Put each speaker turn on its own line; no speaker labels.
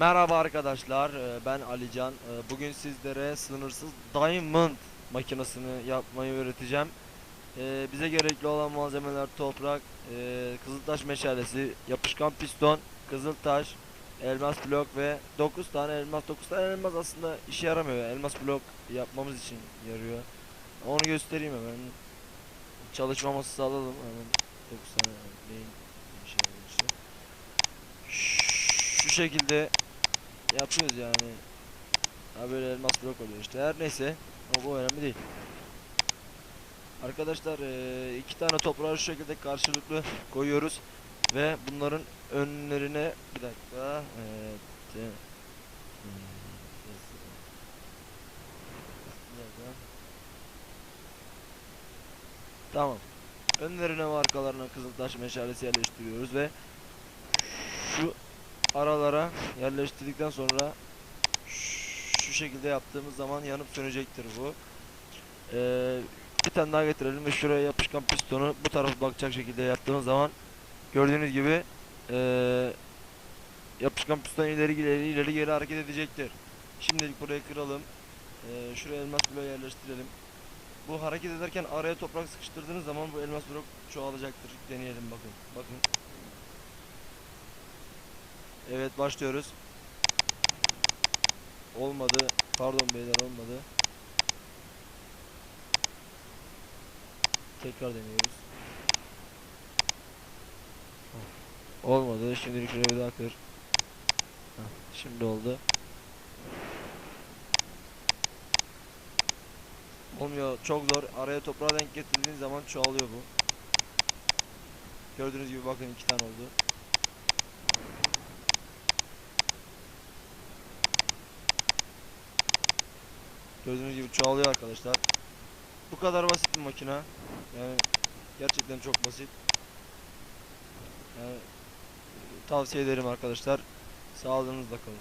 Merhaba arkadaşlar, e, ben Alican. E, Bugün sizlere sınırsız Diamond makinesini yapmayı öğreteceğim. E, Bize gerekli olan malzemeler toprak, kızıltaş meşalesi, yapışkan piston, kızıltaş, elmas blok ve 9 tane elmas. 9 tane elmas aslında işe yaramıyor. Elmas blok yapmamız için yarıyor. Onu göstereyim hemen. Çalışmaması sağladım hemen. 9 tane neyin işte. Şu şekilde yapıyoruz yani. Ha böyle elmas blok oluyor işte. Her neyse. Ama bu önemli değil. Arkadaşlar iki tane toprağı şu şekilde karşılıklı koyuyoruz ve bunların önlerine bir dakika dakika. Tamam. Önlerine ve arkalarına kızıltaş meşalesi yerleştiriyoruz ve şu aralara yerleştirdikten sonra şu şekilde yaptığımız zaman yanıp sönecektir bu. Ee, bir tane daha getirelim ve şuraya yapışkan pistonu bu tarafa bakacak şekilde yaptığımız zaman gördüğünüz gibi ee, yapışkan piston ileri ileri ileri geri hareket edecektir. Şimdilik burayı kıralım. Ee, şuraya elmas bloğu yerleştirelim. Bu hareket ederken araya toprak sıkıştırdığınız zaman bu elmas blok çoğalacaktır. Deneyelim bakın. Bakın. Evet başlıyoruz. Olmadı. Pardon beyler olmadı. Tekrar deniyoruz. Olmadı. Şimdilik şuraya bir daha kır. Şimdi oldu. Olmuyor. Çok zor. Araya toprağa denk getirdiğiniz zaman çoğalıyor bu. Gördüğünüz gibi bakın iki tane oldu. Gördüğünüz gibi çoğalıyor arkadaşlar. Bu kadar basit bir makine. Yani gerçekten çok basit. Yani e, tavsiye ederim arkadaşlar. Sağlığınızla kalın.